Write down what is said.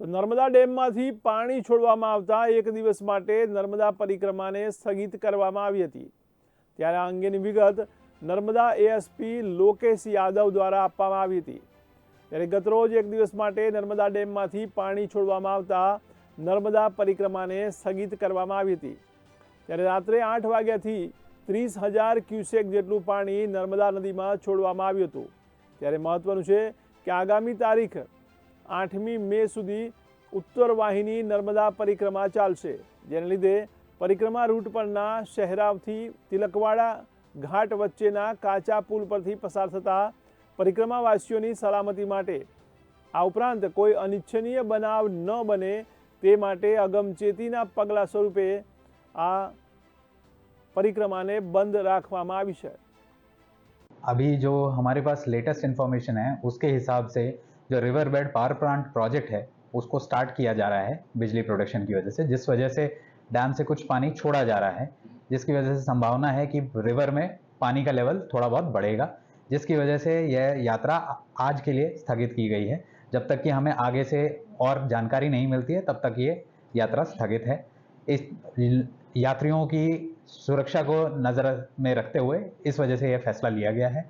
તો નર્મદા ડેમમાંથી પાણી છોડવામાં આવતા એક દિવસ માટે નર્મદા પરિક્રમાને સ્થગિત કરવામાં આવી હતી. ત્યારે આ અંગેની વિગત નર્મદા એએસપી લોકેશ યાદવ દ્વારા આપવામાં આવી હતી. ત્યારે ગતરોજ એક દિવસ માટે નર્મદા ડેમમાંથી પાણી છોડવામાં આવતા નર્મદા પરિક્રમાને સ્થગિત કરવામાં આવી હતી. ત્યારે રાત્રે આઠ વાગ્યાથી ત્રીસ હજાર ક્યુસેક જેટલું પાણી નર્મદા નદીમાં છોડવામાં આવ્યું હતું. ત્યારે મહત્વનું છે કે આગામી તારીખ આઠમી મે સુધી ઉત્તર વાહિની નર્મદા પરિક્રમા ચાલશે જેને લીધે પરિક્રમા રૂટ પરના શહેરાવથી તિલકવાડા ઘાટ વચ્ચેના કાચા પુલ પરથી પસાર થતા પરિક્રમાવાસીઓની સલામતી માટે આ ઉપરાંત કોઈ અનિચ્છનીય બનાવ ન બને તે માટે અગમચેતીના પગલાં સ્વરૂપે આ પરિક્રમાને બંધ રાખવામાં આવી છે अभी जो हमारे पास लेटेस्ट इन्फॉर्मेशन है उसके हिसाब से जो river bed power plant project है, उसको स्टार्ट किया जा रहा है बिजली प्रोडक्शन की वजह से, जिस वजह से डैम से कुछ पानी छोड़ा जा रहा है, जिसकी वजह से संभावना है कि रिवर में पानी का लेवल थोड़ा बहुत बढ़ेगा, जिसकी वजह से यह यात्रा आज के लिए स्थगित की गई है। जब तक कि हमें आगे से और जानकारी नहीं मिलती है, तब तक ये यात्रा स्थगित है। इस यात्रियों की सुरक्षा को नज़र में रखते हुए इस वजह से यह फैसला लिया गया है।